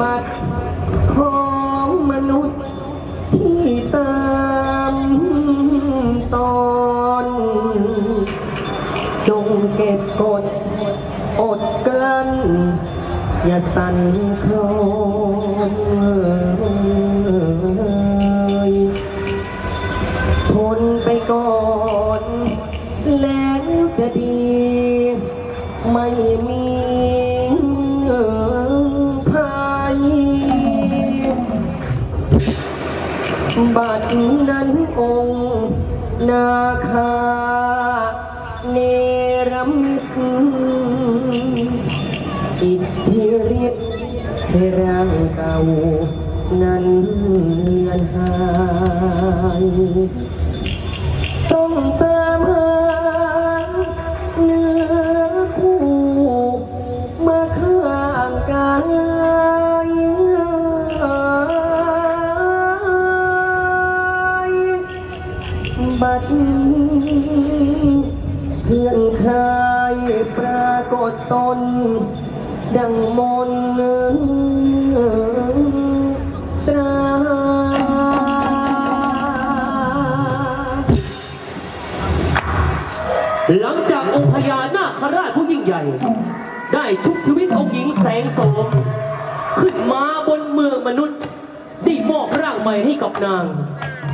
บัติของมนุษย์ที่ตามตอนจงเก็บกดอดกลั้น อย่าสั่นคลอนทนไปก่อน แล้วจะดี ไม่มี บัดนั้นองค์นาคาเนรมิตอิทธิฤทธิ์ให้ร่างเก่านั้นเลือนหาย ใหญ่ ได้ชุบชีวิตองค์หญิงแสงโสม ขึ้นมาบนเมืองมนุษย์ได้มอบร่างใหม่ให้กับนาง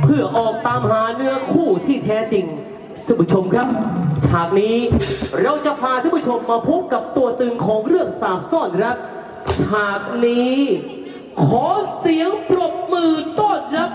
เพื่อออกตามหาเนื้อคู่ที่แท้จริงท่านผู้ชมครับ ฉากนี้เราจะพาท่านผู้ชมมาพบกับตัวตึงของเรื่องสาบซ่อนรักฉากนี้ ขอเสียงปรบมือต้อนรับ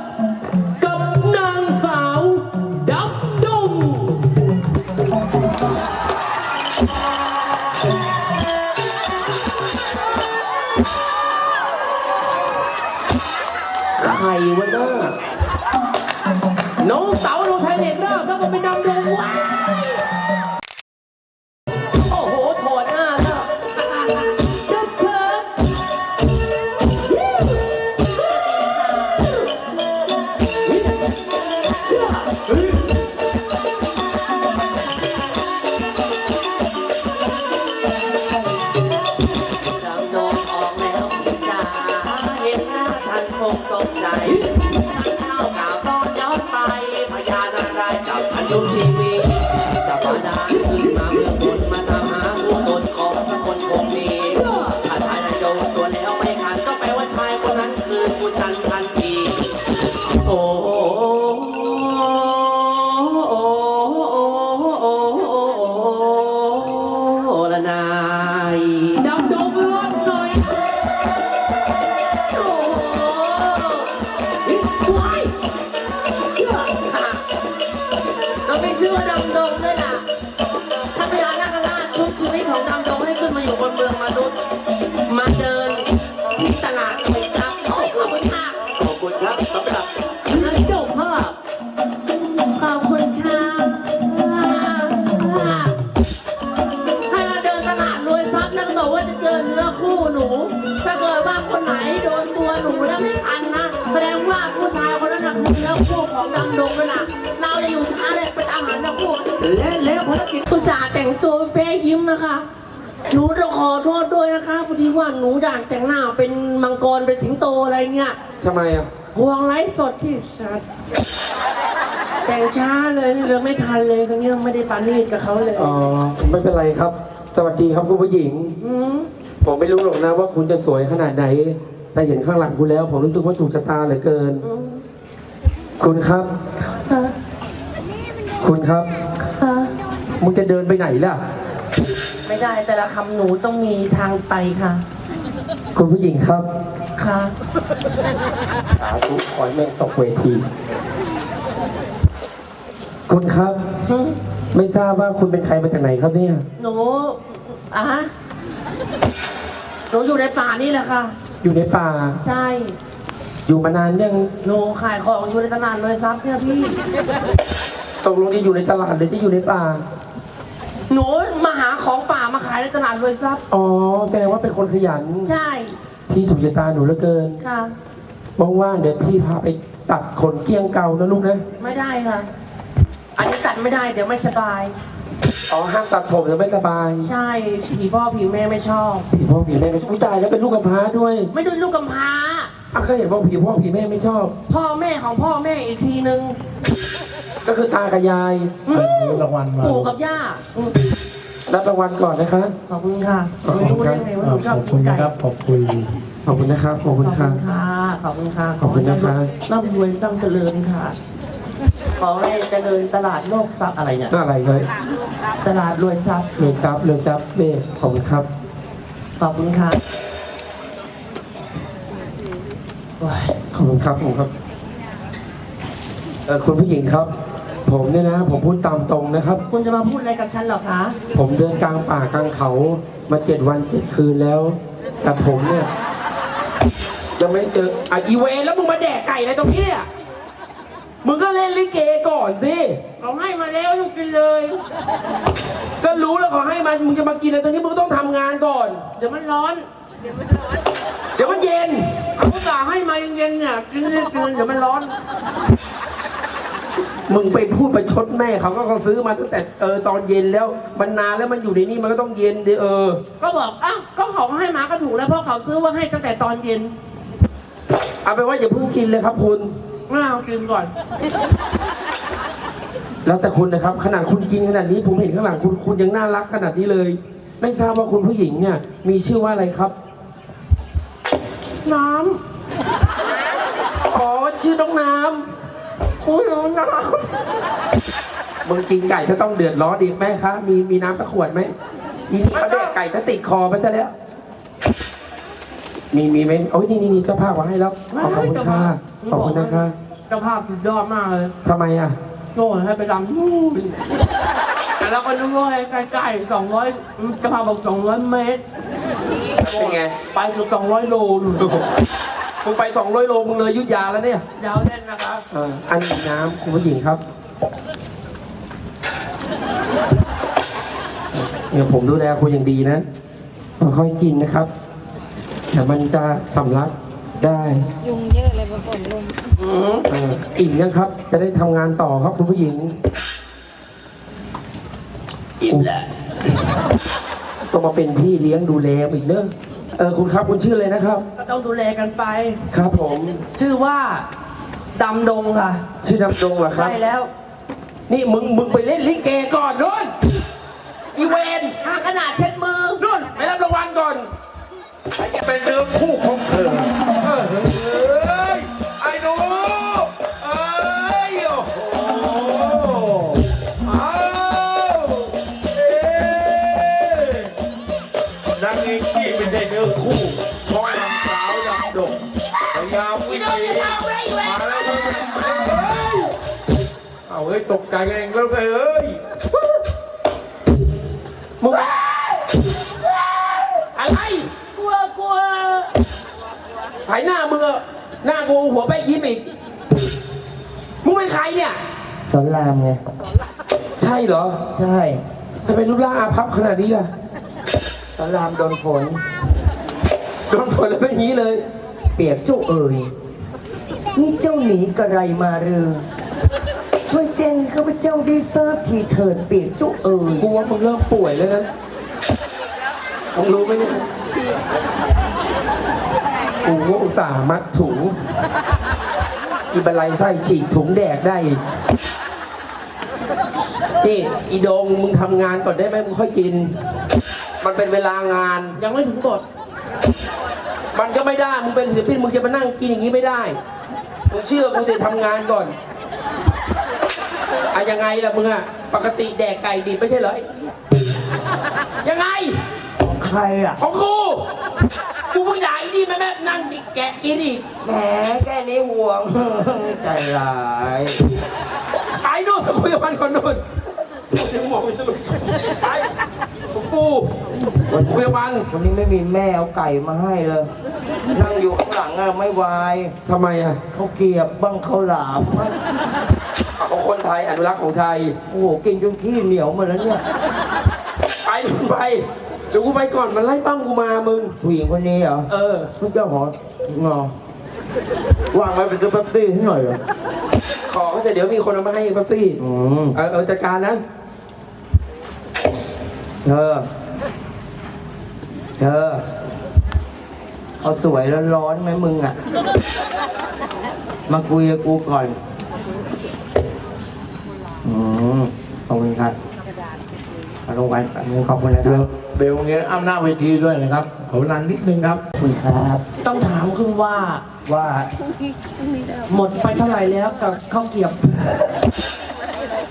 เฮ้ยดาวโดงออกแล้วพี่จ๋าเห็นหน้าฉันคงสนใจ ฉันเล่ากล่าวตอนย้อนไปพญานาคได้จับฉันยุบชีวิตจับมาดาขึ้นมาเมืองบนมาตามหาผู้ตนของสักคนคงมีถ้าชายนายโดนตัวแล้วไม่ขันก็แปลว่าชายคนนั้นคือผู้ชัน ว่าหนูอยากแต่งหน้าเป็นมังกรเป็นสิงโตอะไรเนี่ยทำไมอะห่วงไลฟ์สดที่สัตว์แต่งช้าเลยนี่เลยไม่ทันเลยคนนี้ไม่ได้ปานีดกับเขาเลยอ๋อไม่เป็นไรครับ สวัสดีครับคุณผู้หญิง อืมผมไม่รู้หรอกนะว่าคุณจะสวยขนาดไหน แต่เห็นข้างหลังคุณแล้ว ผมรู้สึกว่าถูกชะตาเหลือเกิน อืมคุณครับ ค่ะคุณครับ ค่ะมึงจะเดินไปไหนล่ะ ไม่ได้ แต่ละคำหนูต้องมีทางไปค่ะคุณผู้หญิงครับค่ะสาธุขอให้แม่งตกเวที คุณครับหึไม่ทราบว่าคุณเป็นใครมาจากไหนครับเนี่ย หนูอะฮะหนูอยู่ในป่านี่แหละค่ะ อยู่ในป่า ใช่ อยู่มานานยังหนูขายของอยู่ในตลาดเลยซับเนี่ยพี่ตกลงจะอยู่ในตลาดหรือจะอยู่ในป่า หนูมาหาของป่ามาขายในตลาดเลยซับอ๋อแสดงว่าเป็นคนขยัน ใช่พี่ถูกชะตาหนูเหลือเกินค่ะ ว่างๆเดี๋ยวพี่พาไปตัดขนเกลี้ยงเกานะลูกนะ ไม่ได้ค่ะ อันนี้ตัดไม่ได้เดี๋ยวไม่สบาย อ๋อห้ามตัดผมจะไม่สบายใช่ผีพ่อผีแม่ไม่ชอบ ผีพ่อผีแม่ไม่ชอบอุ๊ยตายแล้วเป็นลูกกำพร้าด้วยไม่ดูลูกกำพร้า อะก็เห็นว่าผีพ่อผีแม่ไม่ชอบ พ่อแม่ของพ่อแม่อีกทีนึงก็คือตากับยาย อืมรางวัลมา ปู่กับย่าอืม รับรางวัลก่อนนะคะ ขอบคุณค่ะขอบไม่คุณรู้ครัได้บไงว่าหนูชขอบอบกิคุนณไก่นะครับขอบคุณขอบคุณนะครับ ขอบขคุณอบครัคุบณค่ะ ขอบคุณค่ะขอบคุณนะครับร่ำรวยตั้งเจริญค่ะ ขอให้เจริญตลาดโลกทรัพย์อะไรเนี่ยน่าอะไรเฮ้ยตลาดรวยทรัพย์ เลือกซับเลือกซับเบ้ขอบคุณครับ ขอบคุณค่ะว้ายขอบคุณครับผมครับเออคุณผู้หญิงครับ ผมเนี่ยนะ ผมพูดตามตรงนะครับ คุณจะมาพูดอะไรกับฉันเหรอคะ ผมเดินกลางป่ากลางเขามาเจ็ดวันเจ็ดคืนแล้ว แต่ผมเนี่ยยังไม่เจออะอีเวแล้วมึงมาแดกไก่อะไรตรงนี้อะมึงก็เล่นลิเกก่อนสิเขาให้มาแล้วต้องกินเลย ก็รู้แล้วเขาให้มามึงจะมากินอะไรตรงนี้มึงก็ต้องทำงานก่อน เดี๋ยวมันร้อน เดี๋ยวมันเย็นเขาอุตส่าห์ให้มาเย็นๆเนี่ยกินเลยกินเดี๋ยวมันร้อน มึงไปพูดไปชดแม่เขาก็เขาซื้อมาตั้งแต่เออตอนเย็นแล้วมันนานแล้วมันอยู่ในนี่มันก็ต้องเย็นดิเออ ก็บอกอ้าวก็เขาให้มาก็ถูกแล้วเพราะเขาซื้อว่าให้ตั้งแต่ตอนเย็นเอาเป็นว่าอย่าเพิ่งกินเลยครับคุณ ไม่เอากินก่อน แล้วแต่คุณนะครับ ขนาดคุณกินขนาดนี้ผมเห็นข้างหลังคุณคุณยังน่ารักขนาดนี้เลย ไม่ทราบว่าคุณผู้หญิงเนี่ย มีชื่อว่าอะไรครับ น้อ๋อชื่อน้องน้ำ อุ้ยน้ำมึงกินไก่ถ้าต้องเดือดร้อนอีกแม่คะมีมีน้ำสักขวดไหมอีนี่เขาแดกไก่ถ้าติดคอไปซะแล้ว มีมีไหมโอ้ยนี่นี่นี่เจ้าภาพมาให้แล้วำขอบคุณค่ะขอบคุณนะคะเจ้าภาพสุดยอดมากเลยทำไมอะโง่ให้ไปรำนู่นแต่เราก็นึกว่าให้ใกล้ๆสองร้อยเจ้าภาพบอกสองร้อยเมตร เป็นไง ไปเกือบสองร้อยโลนู่น มึงไปสองร้อยโลมึงเลยอยุทธยาแล้วเนี่ยยาวแน่นนะครับเอออันนี้น้ำคุณผู้หญิงครับเนี่ยผมดูแลคุณอย่างดีนะค่อยๆกินนะครับเดี๋ยวมันจะสำลักได้ยุงเยอะเลยบนฝนลมอืมเอออิ่มยังครับ จะได้ทำงานต่อครับคุณผู้หญิง อิ่มแหละต้องมาเป็นพี่เลี้ยงดูแลอีกเนอะ เออคุณครับคุณชื่ออะไรนะครับ ก็ต้องดูแลกันไป ครับผม ชื่อว่าดำดงค่ะ ชื่อดำดงเหรอครับ ใช่แล้ว นี่มึงมึงไปเล่นลิเกก่อนนู่นอีเวนหาขนาดเช็ดมือนู่นไปรับรางวัลก่อน เป็นเนื้อคู่ของเธอ ยายามวิ่งหนีมาแล้วเฮ้ยเอาเฮ้ยตกใจกันเองแล้วเฮ้ยมึงอะไรกลัวกลัวหายหน้ามึงอะหน้ากูหัวไปยิ้มอีกมึงเป็นใครเนี่ยสอนรามไง ใช่เหรอใช่ทำไมรูปร่างอาภัพขนาดนี้ล่ะสอนรามโดนฝนโดนฝนแล้วเป็นอย่างนี้เลย เปียกเจ้าเอ๋ยนี่เจ้าหนีกระไรมาเรือ ช่วยแจ้งให้ข้าพเจ้าได้ทราบทีเถิดเปียกเจ้าเอ๋ยกูว่ามึงเริ่มป่วยแล้วนะมึงรู้ไหมเนี่ยกูก็อุตส่าห์มัดถุงอีบันไลไส้ฉีกถุงแดกได้อีกนี่อีโดงมึงทำงานก่อนได้ไหมมึงค่อยกิน มันเป็นเวลางานยังไม่ถึงบท มันก็ไม่ได้ มึงเป็นศิลปิน มึงจะมานั่งกินอย่างนี้ไม่ได้ มึงเชื่อกูจะทำงานก่อนอะยังไงล่ะมึงอะปกติแดกไก่ดิบไม่ใช่เหรอ ยังไง ใครอะ ของกู กูเพิ่งด่าไอ้นี่แม่แม่นั่งดิแกะกินอีกแหมแค่นี้ห่วง ใจร้ายไปนู่นไปคุยกับมันก่อนนู่นเดี๋ยวหมอไปสรุปไปของกูคุยกับมันวันนี้ไม่มีแม่เอาไก่มาให้เลย นั่งอยู่ข้างหลังอะไม่วายทำไมอะเขาวเกรียบบ้างเขาวหลามบ้างของคนไทยอนุรักษ์ของไทย โอ้โหกินจนขี้เหนียวหมาแล้วเนี่ยไปมึงไปเดี๋ยวกูไปก่อนมันไล่ปั้มกูมามึง ผู้หญิงคนนี้เหรอเออพระเจ้าหองอวางไว้เป็นตัวแป๊บตี้ให้หน่อยเหรอขอแต่เดี๋ยวมีคนเอามาให้แป๊บซี่อืมเออเออจัดการนะเธอเธอ เขาสวยแล้วร้อนไหมมึงอะ มาคุยกับกูก่อนอืมขอบคุณครับมาลงวันขอบคุณนะคเบรัลบเบลเงี้ยอ้ำหน้าเวทีด้วยนะครับขอนานนิดนึงครับ ขอบคุณครับ ต้องถามคุณว่า ว่าหมดไปเท่าไหร่แล้วกับข้าวเกรียบ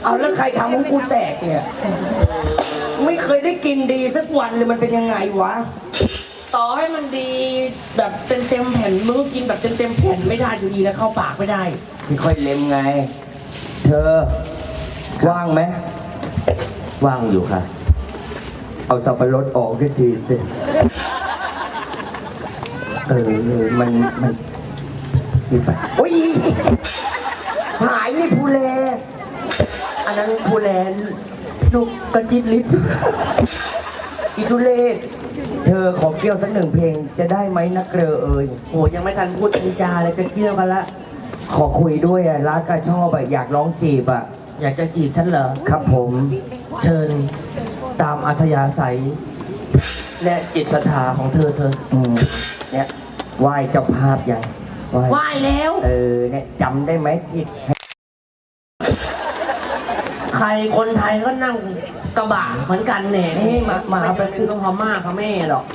เอาแล้วใครทำของกูแตกเนี่ย ไม่เคยได้กินดีสักวันเลยมันเป็นยังไงวะ ต่อให้มันดีแบบเต็มเต็มๆแผ่นมึงก็กินแบบเต็มเต็มๆแผ่นไม่ได้อยู่ดีแล้วเข้าปากไม่ได้ ค่อยๆเล็มไง เธอ ว่างไหม ว่างอยู่ค่ะ เอาสับปะรดออกสักทีสิ เออ มัน มันนี่ไปโอ้ย หายนี่ภูเลอันนั้นภูแลลูกกระจิตลิศอีทุเลศ เธอขอเกี่ยวสักหนึ่งเพลงจะได้ไหมนักเกลอเอ่ยโหยังไม่ทันพูดมีจาเลยจะเกี่ยวกันละ ขอคุยด้วยอะรักก็ชอบอะอยากร้องจีบอะอยากจะจีบฉันเหรอ ครับผม เชิญตามอัธยาศัย และจิตศรัทธาของเธอเธออืมเนี่ยไหว้เจ้าภาพยังไหว้ไหว้แล้ว เออเนี่ยจำได้ไหมที่ให้ ใครคนไทยก็นั่ง กระบะเหมือนกันเนี่ยนี่มามาไม่เอาไปจำเป็นต้องพม่าพม่าหรอก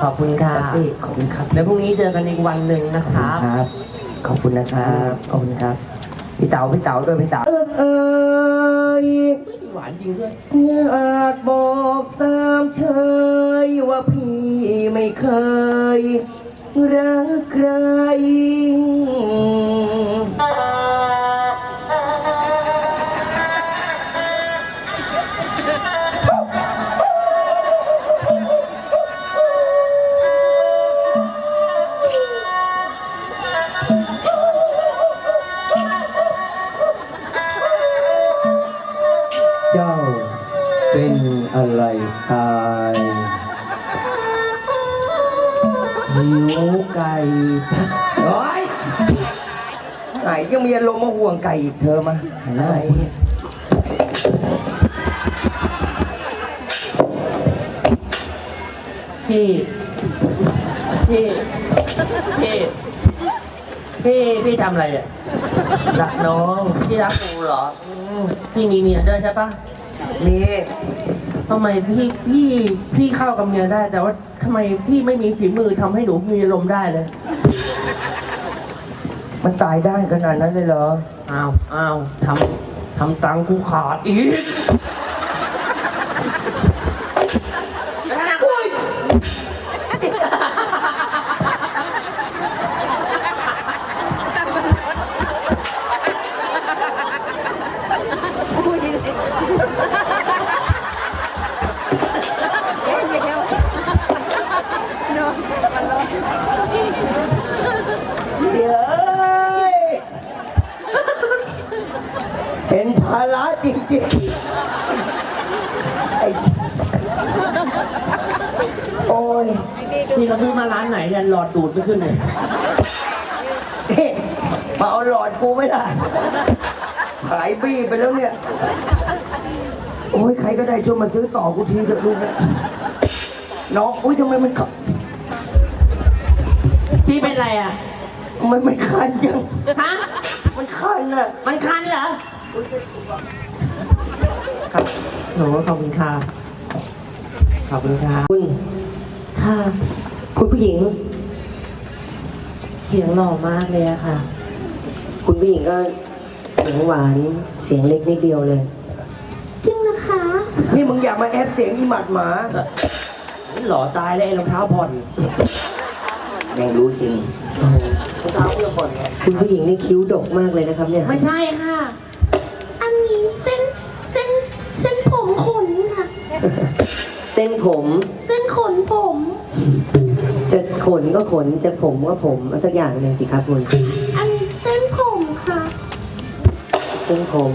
ขอบคุณค่ะที่ขอบคุณครับแล้วพรุ่งนี้เจอกันอีกวันหนึ่งนะครับครับ ขอบคุณนะครับ ขอบคุณครับ พี่เต๋าพี่เต๋าด้วยพี่เต๋าเออเอยหวานจริงด้วยอยากบอกสามเชยว่าพี่ไม่เคยรักใคร หิวไก่โอ้ยไหนยังมีอารมณ์มาห่วงไก่อีกเธอมาหันหน้ามาพี่พี่ พี่ พี่ พี่ทำอะไรอะรักน้อง พี่รักกูเหรออืมพี่มีเมียด้วยใช่ปะนี่ ทำไมพี่พี่พี่เข้ากับเมียได้ แต่ว่าทำไมพี่ไม่มีฝีมือทำให้หนูมีลมณ์ได้เลย มันตายด้านขนาดนั้นเลยเหรอ อ้าวอ้าวทำทำตังค์กูขาดอีก เดี๋ยวเป็นภาระจริงๆไอ้โอ้ย พี่เขาซื้อมาร้านไหนเนี่ยหลอดดูดไม่ขึ้นเลยเฮ้มาเอาหลอดกูไม่ได้ขายบี้ไปแล้วเนี่ย โอ้ยใครก็ได้ช่วยมาซื้อต่อกูทีเถอะลูกเนี่ยน้องอุ้ยทำไมมันขับพี่เป็นไรอะ มันไม่คันจัง ฮะ มันคันอะ มันคันเหรอครับหนูขอบคุณค่ะขอบคุณค่ะคุณ ค่ะ คุณผู้หญิง เสียงหล่อมากเลยอะค่ะ คุณผู้หญิงก็เสียงหวานเสียงเล็กนิดเดียวเลย จริงนะคะ นี่มึงอยากมาแอบเสียงอีหมัดหมาหล่อตายเลยไอ้รองเท้าผ่อนยังรู้จริงรองเท้าเพื่อผ่อนไงคุณผู้หญิงนี่คิ้วดกมากเลยนะครับเนี่ยไม่ใช่ค่ะ อันนี้เส้นเส้นเส้นผมขนค่ะ เส้นผมเส้น ขนผม จะขนก็ขนจะผมก็ผมเอาสักอย่างหนึ่งสิครับคุณอันนี้เส้นผมค่ะเส้นผม